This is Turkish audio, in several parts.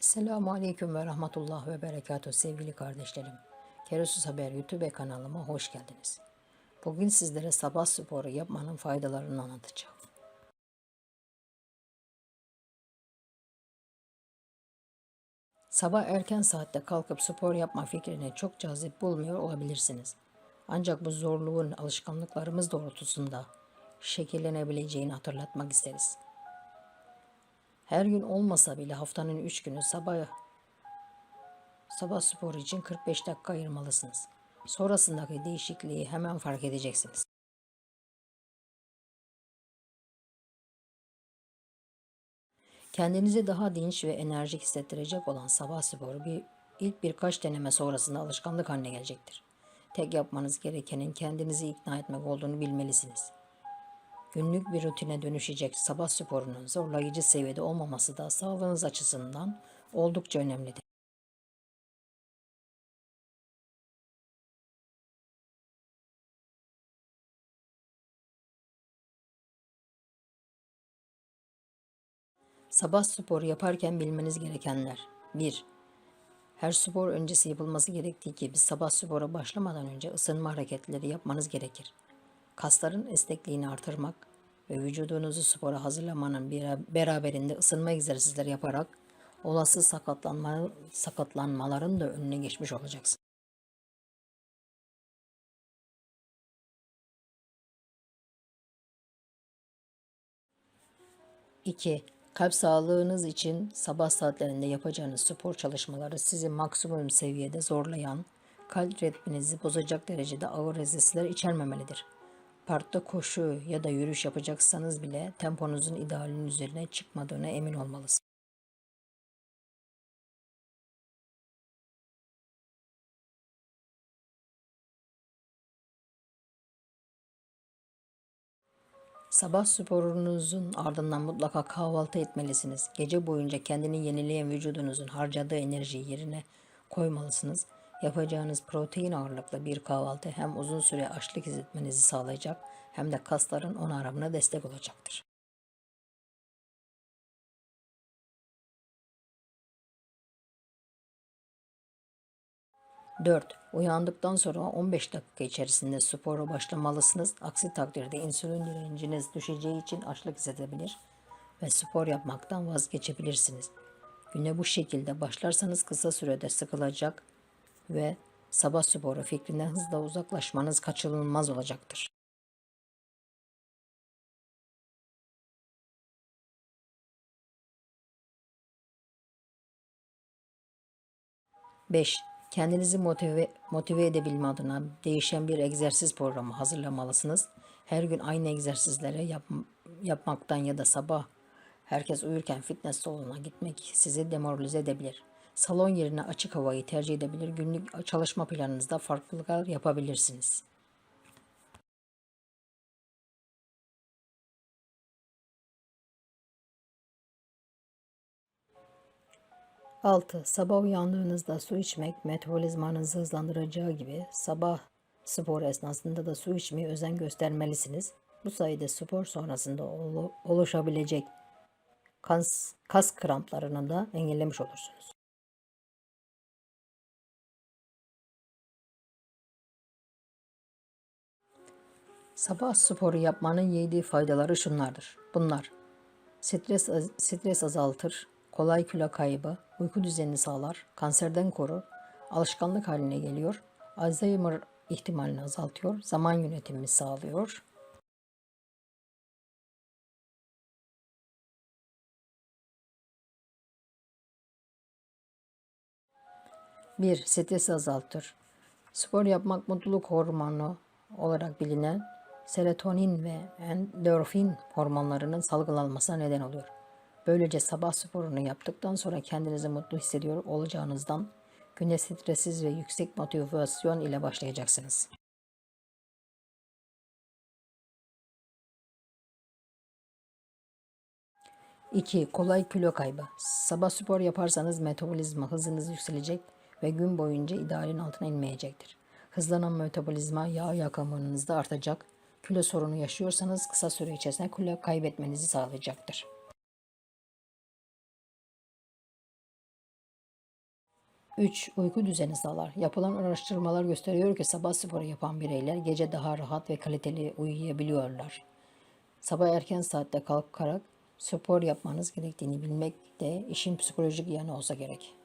Selamun Aleyküm ve Rahmetullah ve Berekatuhu sevgili kardeşlerim. Keresus Haber YouTube kanalıma hoş geldiniz. Bugün sizlere sabah sporu yapmanın faydalarını anlatacağım. Sabah erken saatte kalkıp spor yapma fikrini çok cazip bulmuyor olabilirsiniz. Ancak bu zorluğun alışkanlıklarımız doğrultusunda şekillenebileceğini hatırlatmak isteriz. Her gün olmasa bile haftanın 3 günü sabah sabah sporu için 45 dakika ayırmalısınız. Sonrasındaki değişikliği hemen fark edeceksiniz. Kendinizi daha dinç ve enerjik hissettirecek olan sabah sporu bir ilk birkaç deneme sonrasında alışkanlık haline gelecektir. Tek yapmanız gerekenin kendinizi ikna etmek olduğunu bilmelisiniz. Günlük bir rutine dönüşecek sabah sporunun zorlayıcı seviyede olmaması da sağlığınız açısından oldukça önemlidir. Sabah sporu yaparken bilmeniz gerekenler 1. Her spor öncesi yapılması gerektiği gibi sabah spora başlamadan önce ısınma hareketleri yapmanız gerekir. Kasların esnekliğini artırmak ve vücudunuzu spora hazırlamanın bir beraberinde ısınma egzersizleri yaparak olası sakatlanma, sakatlanmaların da önüne geçmiş olacaksın. İki, kalp sağlığınız için sabah saatlerinde yapacağınız spor çalışmaları sizi maksimum seviyede zorlayan, kalp ritminizi bozacak derecede ağır egzersizler içermemelidir. Parkta koşu ya da yürüyüş yapacaksanız bile temponuzun idealinin üzerine çıkmadığına emin olmalısınız. Sabah sporunuzun ardından mutlaka kahvaltı etmelisiniz. Gece boyunca kendini yenileyen vücudunuzun harcadığı enerjiyi yerine koymalısınız. Yapacağınız protein ağırlıklı bir kahvaltı hem uzun süre açlık hissetmenizi sağlayacak hem de kasların onarımına destek olacaktır. Dört, Uyandıktan sonra 15 dakika içerisinde spora başlamalısınız. Aksi takdirde insülin direnciniz düşeceği için açlık hissedebilir ve spor yapmaktan vazgeçebilirsiniz. Güne bu şekilde başlarsanız kısa sürede sıkılacak ve sabah sporu fikrinden hızla uzaklaşmanız kaçınılmaz olacaktır. Beş, Kendinizi motive, motive edebilme adına değişen bir egzersiz programı hazırlamalısınız. Her gün aynı egzersizlere yap, yapmaktan ya da sabah herkes uyurken fitness salonuna gitmek sizi demoralize edebilir. Salon yerine açık havayı tercih edebilir, günlük çalışma planınızda farklılıklar yapabilirsiniz. Altı, Sabah uyandığınızda su içmek metabolizmanızı hızlandıracağı gibi sabah spor esnasında da su içmeye özen göstermelisiniz. Bu sayede spor sonrasında oluşabilecek kas, kas kramplarını da engellemiş olursunuz. Sabah sporu yapmanın yediği faydaları şunlardır. Bunlar stres, stres azaltır, kolay kilo kaybı, uyku düzenini sağlar, kanserden korur, alışkanlık haline geliyor, Alzheimer ihtimalini azaltıyor, zaman yönetimini sağlıyor. Bir, stresi azaltır. Spor yapmak mutluluk hormonu olarak bilinen serotonin ve endorfin hormonlarının salgılanmasına neden oluyor. Böylece sabah sporunu yaptıktan sonra kendinizi mutlu hissediyor olacağınızdan güne stressiz ve yüksek motivasyon ile başlayacaksınız. İki, kolay kilo kaybı. Sabah spor yaparsanız metabolizma hızınız yükselecek ve gün boyunca idealin altına inmeyecektir. Hızlanan metabolizma yağ yakımınızda artacak. Kilo sorunu yaşıyorsanız kısa süre içerisinde kilo kaybetmenizi sağlayacaktır. 3. Uyku düzeni sağlar. Yapılan araştırmalar gösteriyor ki sabah sporu yapan bireyler gece daha rahat ve kaliteli uyuyabiliyorlar. Sabah erken saatte kalkarak spor yapmanız gerektiğini bilmek de işin psikolojik yanı olsa gerek.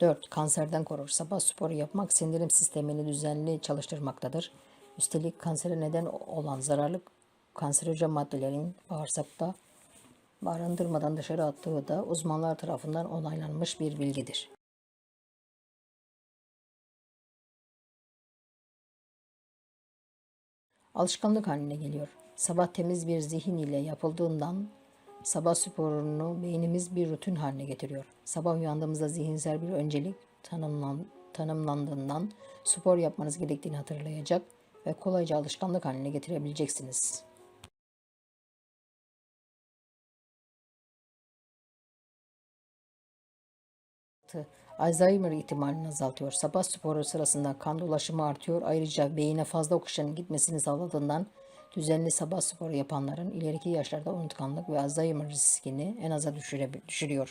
4. Kanserden korur. Sabah sporu yapmak sindirim sistemini düzenli çalıştırmaktadır. Üstelik kansere neden olan zararlı kanserojen maddelerin bağırsakta barındırmadan dışarı attığı da uzmanlar tarafından onaylanmış bir bilgidir. Alışkanlık haline geliyor. Sabah temiz bir zihin ile yapıldığından sabah sporunu beynimiz bir rutin haline getiriyor. Sabah uyandığımızda zihinsel bir öncelik tanımlan, tanımlandığından spor yapmanız gerektiğini hatırlayacak ve kolayca alışkanlık haline getirebileceksiniz. Alzheimer ihtimalini azaltıyor. Sabah sporu sırasında kan dolaşımı artıyor. Ayrıca beyine fazla oksijenin gitmesini sağladığından düzenli sabah sporu yapanların ileriki yaşlarda unutkanlık ve Alzheimer riskini en aza düşürüyor.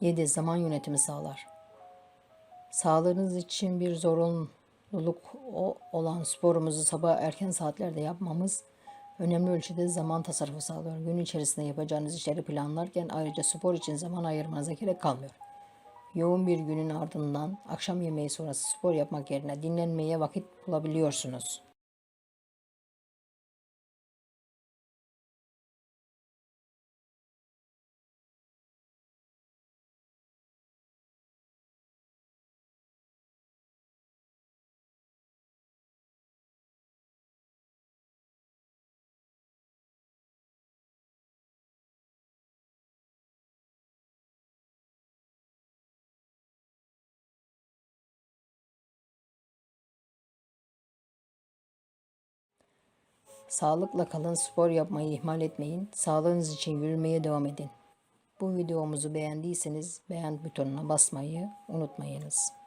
Yedi Zaman yönetimi sağlar. Sağlığınız için bir zorunluluk olan sporumuzu sabah erken saatlerde yapmamız önemli ölçüde zaman tasarrufu sağlıyor. Gün içerisinde yapacağınız işleri planlarken ayrıca spor için zaman ayırmanıza gerek kalmıyor. Yoğun bir günün ardından akşam yemeği sonrası spor yapmak yerine dinlenmeye vakit bulabiliyorsunuz. Sağlıkla kalın, spor yapmayı ihmal etmeyin. Sağlığınız için yürümeye devam edin. Bu videomuzu beğendiyseniz beğen butonuna basmayı unutmayınız.